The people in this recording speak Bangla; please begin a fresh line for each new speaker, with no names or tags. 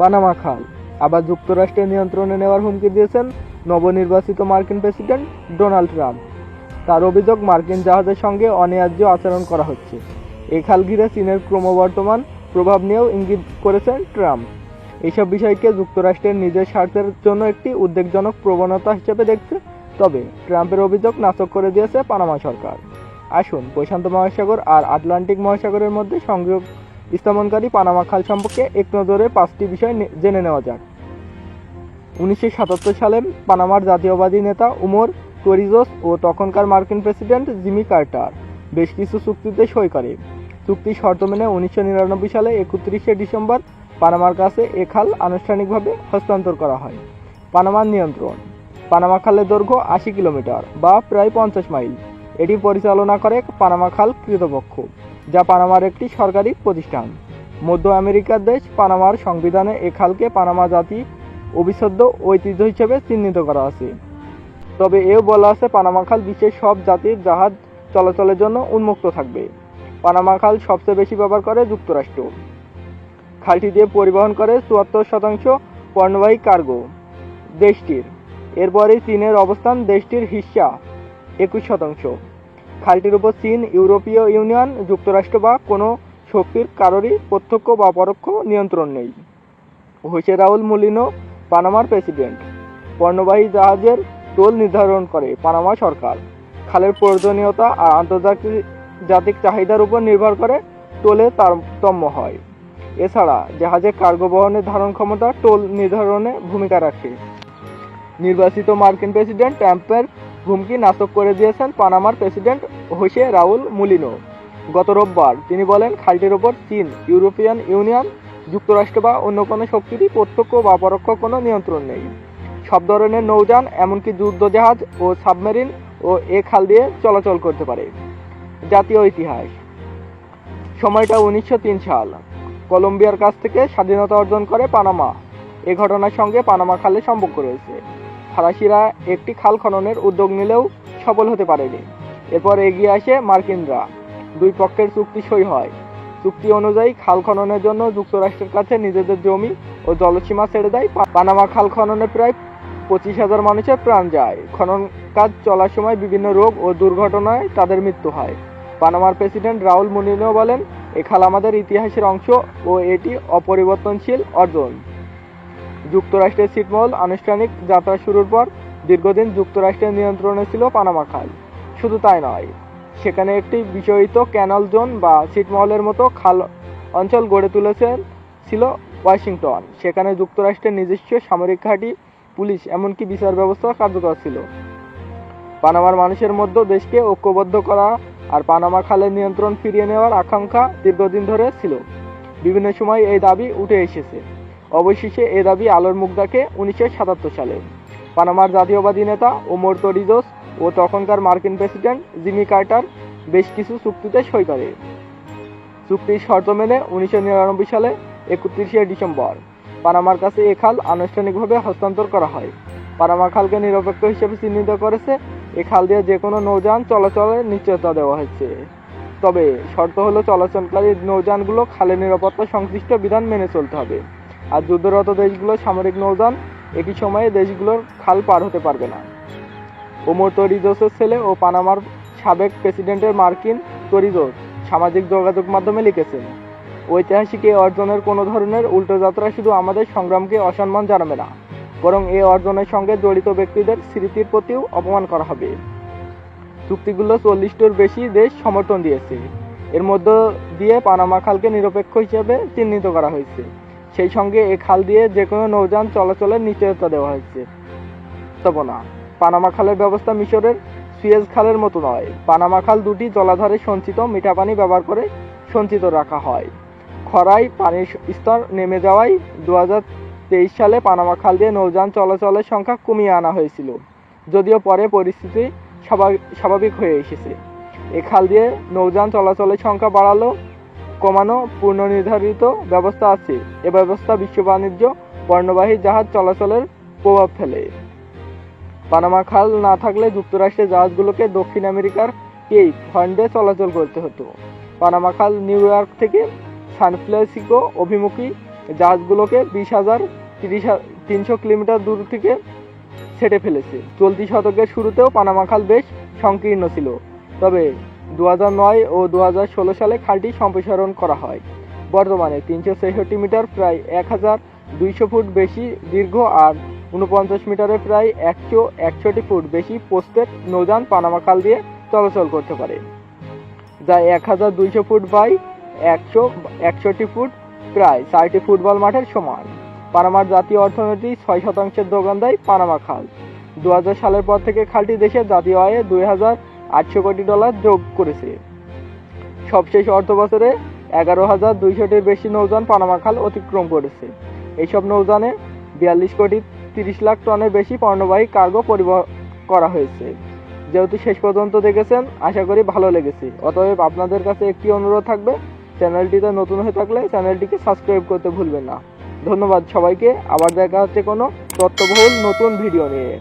পানামা খাল আবার যুক্তরাষ্ট্রের নিয়ন্ত্রণে নেওয়ার হুমকি দিয়েছেন নবনির্বাচিত মার্কিন প্রেসিডেন্ট ডোনাল্ড ট্রাম্প। তার অভিযোগ, মার্কিন জাহাজের সঙ্গে অন্যায্য আচরণ করা হচ্ছে। এই খাল ঘিরে চীনের ক্রমবর্ধমান প্রভাব নিয়েও ইঙ্গিত করেছেন ট্রাম্প। এইসব বিষয়কে যুক্তরাষ্ট্রের নিজের স্বার্থের জন্য একটি উদ্বেগজনক প্রবণতা হিসেবে দেখছে। তবে ট্রাম্পের অভিযোগ নাচক করে দিয়েছে পানামা সরকার। আসুন, প্রশান্ত মহাসাগর আর আটলান্টিক মহাসাগরের মধ্যে সংযোগ স্থাপনকারী পানামা খাল সম্পর্কে এক নজরে পাঁচটি বিষয় জেনে নেওয়া যাক। উনিশশো সাতাত্তর সালে পানামার জাতীয়বাদী নেতা উমর টোরিজোস ও তখনকার মার্কিন প্রেসিডেন্ট জিমি কার্টার বেশ কিছু চুক্তিতে সই করে। চুক্তির শর্ত মেনে উনিশশো নিরানব্বই সালে একত্রিশে ডিসেম্বর পানামার কাছে এ খাল আনুষ্ঠানিকভাবে হস্তান্তর করা হয়। পানামার নিয়ন্ত্রণ। পানামা খালের দৈর্ঘ্য আশি কিলোমিটার বা প্রায় পঞ্চাশ মাইল। এটি পরিচালনা করে পানামা খাল কৃতপক্ষ। যা পানামার একটি সরকারি প্রতিষ্ঠান। মধ্য আমেরিকার দেশ পানামার সংবিধানে এ খালকে পানামা জাতি অবিচ্ছেদ্য ঐতিহ্য হিসেবে চিহ্নিত করা আছে। তবে এও বলা আছে পানামা খাল বিশ্বের সব জাতির জাহাজ চলাচলের জন্য উন্মুক্ত থাকবে। পানামা খাল সবচেয়ে বেশি ব্যবহার করে যুক্তরাষ্ট্র। খালটি দিয়ে পরিবহন করে চুয়াত্তর শতাংশ পণ্যবাহী কার্গো দেশটির। এরপরেই চীনের অবস্থান দেশটির হিস্সা একুশ শতাংশ। খালটির উপর চীন, ইউরোপীয় ইউনিয়ন, যুক্তরাষ্ট্র বা কোনো শক্তির কারোরই প্রত্যক্ষ বা পরোক্ষ নিয়ন্ত্রণ নেই। হোসে রাউল মুলিনো, পানামার প্রেসিডেন্ট। পণ্যবাহী জাহাজের টোল নির্ধারণ করে পানামা সরকার। খালের প্রয়োজনীয়তা আর আন্তর্জাতিক জাতিক চাহিদার উপর নির্ভর করে টোলে তারতম্য হয়। এছাড়া জাহাজের কার্গো বহনের ধারণ ক্ষমতা টোল নির্ধারণে ভূমিকা রাখে। নির্বাচিত মার্কিন প্রেসিডেন্ট ট্রাম্পের হুমকি নাকচ করে দিয়েছেন পানামার প্রেসিডেন্ট হোসে রাউল মুলিনো। গত রোববার তিনি বলেন, খালটির ওপর চীন, ইউরোপিয়ান ইউনিয়ন, যুক্তরাষ্ট্র বা অন্য কোনো শক্তিরই প্রত্যক্ষ বা পরোক্ষ কোনো নিয়ন্ত্রণ নেই। সব ধরনের নৌযান, এমনকি যুদ্ধজাহাজ ও সাবমেরিন ও এ খাল দিয়ে চলাচল করতে পারে। জাতীয় ইতিহাস। সময়টা উনিশশো তিন সাল। কলম্বিয়ার কাছ থেকে স্বাধীনতা অর্জন করে পানামা। এ ঘটনার সঙ্গে পানামা খালের সম্পর্ক রয়েছে। ফরাসিরা একটি খাল খননের উদ্যোগ নিলেও সফল হতে পারেনি। এরপর এগিয়ে আসে মার্কিনরা। দুই পক্ষের চুক্তি সই হয়। চুক্তি অনুযায়ী খাল খননের জন্য যুক্তরাষ্ট্রের কাছে নিজেদের জমি ও জলসীমা ছেড়ে দেয় পানামা খাল খননে প্রায় পঁচিশ হাজার মানুষের প্রাণ যায়। খনন কাজ চলার সময় বিভিন্ন রোগ ও দুর্ঘটনায় তাদের মৃত্যু হয়। পানামার প্রেসিডেন্ট রাউল মুনিনো বলেন, এ খাল আমাদের ইতিহাসের অংশ ও এটি অপরিবর্তনশীল অর্জন। যুক্তরাষ্ট্রের ছিটমহল আনুষ্ঠানিক যাত্রা শুরুর পর দীর্ঘদিন যুক্তরাষ্ট্রের নিয়ন্ত্রণে ছিল পানামা খাল। শুধু তাই নয়, সেখানে একটি বিষয়িত ক্যানাল জোন বা ছিটমহলের মতো খাল অঞ্চল গড়ে তুলেছেন ছিল ওয়াশিংটন। সেখানে যুক্তরাষ্ট্রের নিজস্ব সামরিক ঘাঁটি, পুলিশ এমনকি বিচার ব্যবস্থা কার্যকর ছিল। পানামার মানুষের মধ্যে দেশকে ঐক্যবদ্ধ করা আর পানামা খালের নিয়ন্ত্রণ ফিরিয়ে নেওয়ার আকাঙ্ক্ষা দীর্ঘদিন ধরে ছিল। বিভিন্ন সময় এই দাবি উঠে এসেছে। অবশেষে এ দাবি আলোর মুখ দেখে উনিশশো সাতাত্তর সালে। পানামার জাতীয়বাদী নেতা ওমর তরিজোস ও তখনকার মার্কিন প্রেসিডেন্ট জিমি কার্টার বেশ কিছু চুক্তিতে সই করে। চুক্তির শর্ত মেনে উনিশশো নিরানব্বই সালে একত্রিশে ডিসেম্বর পানামার কাছে এ খাল আনুষ্ঠানিকভাবে হস্তান্তর করা হয়। পানামা খালকে নিরপেক্ষ হিসেবে চিহ্নিত করেছে। এ খাল দিয়ে যে কোনো নৌযান চলাচলের নিশ্চয়তা দেওয়া হয়েছে। তবে শর্ত হলো চলাচলকারী নৌযানগুলো খালের নিরাপত্তা সংশ্লিষ্ট বিধান মেনে চলতে হবে। আর যুদ্ধরত দেশগুলো সামরিক নৌযান একই সময়ে দেশগুলোর খাল পার হতে পারবে না। ওমর তরিজোসের ছেলে ও পানামার সাবেক প্রেসিডেন্টের মার্কিন তরিজোস সামাজিক যোগাযোগ মাধ্যমে লিখেছেন, ঐতিহাসিক এই অর্জনের কোনো ধরনের উল্টো যাত্রা শুধু আমাদের সংগ্রামকে অসম্মান জানাবে না, বরং এই অর্জনের সঙ্গে জড়িত ব্যক্তিদের স্মৃতির প্রতিও অপমান করা হবে। চুক্তিগুলো চল্লিশটির বেশি দেশ সমর্থন দিয়েছে। এর মধ্য দিয়ে পানামা খালকে নিরপেক্ষ হিসেবে চিহ্নিত করা হয়েছে। সেই সঙ্গে এ খাল দিয়ে যে কোনো নৌযান চলাচলের নিশ্চয়তা দেওয়া হয়েছে। তবে না, পানামা খালের ব্যবস্থা মিশরের সুয়েজ খালের মতো নয়। পানামা খাল দুটি জলাধারে সঞ্চিত, মিঠা পানি ব্যবহার করে সঞ্চিত রাখা হয়। খরায় পানির স্তর নেমে যাওয়ায় দু সালে পানামা খাল দিয়ে নৌযান চলাচলের সংখ্যা কমিয়ে আনা হয়েছিল, যদিও পরে পরিস্থিতি স্বাভাবিক হয়ে এসেছে। এ খাল দিয়ে নৌযান চলাচলের সংখ্যা বাড়ালো কমানো পূর্ণ নির্ধারিত ব্যবস্থা আছে। এ ব্যবস্থা বিশ্ব বাণিজ্য পণ্যবাহী জাহাজ চলাচলের প্রভাব ফেলে। পানামা খাল না থাকলে যুক্তরাষ্ট্রের জাহাজগুলোকে দক্ষিণ আমেরিকার কেপ হর্নডে চলাচল করতে হতো। পানামা খাল নিউ ইয়র্ক থেকে সান অভিমুখী জাহাজগুলোকে বিশ হাজার তিরিশ তিনশো কিলোমিটার দূর থেকে ছেটে ফেলেছে। চলতি শতকের শুরুতেও পানামা খাল বেশ সংকীর্ণ ছিল। তবে দু ও দু সালে খালটি সম্প্রসারণ করা হয়। বর্তমানে তিনশো ছেষট্টি মিটার প্রায় এক হাজার দুইশো ফুট বেশি দীর্ঘ আর উনপঞ্চাশ মিটারে প্রায় একশো একষট্টি ফুট বেশি পোস্টের নৌযান পানামা খাল দিয়ে চলাচল করতে পারে, যা এক হাজার দুইশো ফুট বাই একশো একষট্টি ফুট প্রায় চারটি ফুটবল মাঠের সমান। পানামার জাতীয় অর্থনীতি ছয় শতাংশের যোগান দেয় পানামা খাল। দু হাজার সালের পর থেকে খালটি দেশের জাতীয় আয়ে দুই হাজার আটশো কোটি ডলার যোগ করেছে। সবশেষ অর্থ বছরে এগারো হাজার দুইশোটির বেশি নৌযান পানামা খাল অতিক্রম করেছে। এইসব নৌযানে বিয়াল্লিশ কোটি তিরিশ লাখ টনের বেশি পণ্যবাহী কার্গো পরিবহন করা হয়েছে। যেহেতু শেষ পর্যন্ত দেখেছেন, আশা করি ভালো লেগেছে। অতএব আপনাদের কাছে একটি অনুরোধ থাকবে, চ্যানেলটিতে নতুন হয়ে থাকলে চ্যানেলটিকে সাবস্ক্রাইব করতে ভুলবেন না। ধন্যবাদ সবাইকে, আবার দেখা হচ্ছে কোনো তথ্যবহুল নতুন ভিডিও নিয়ে।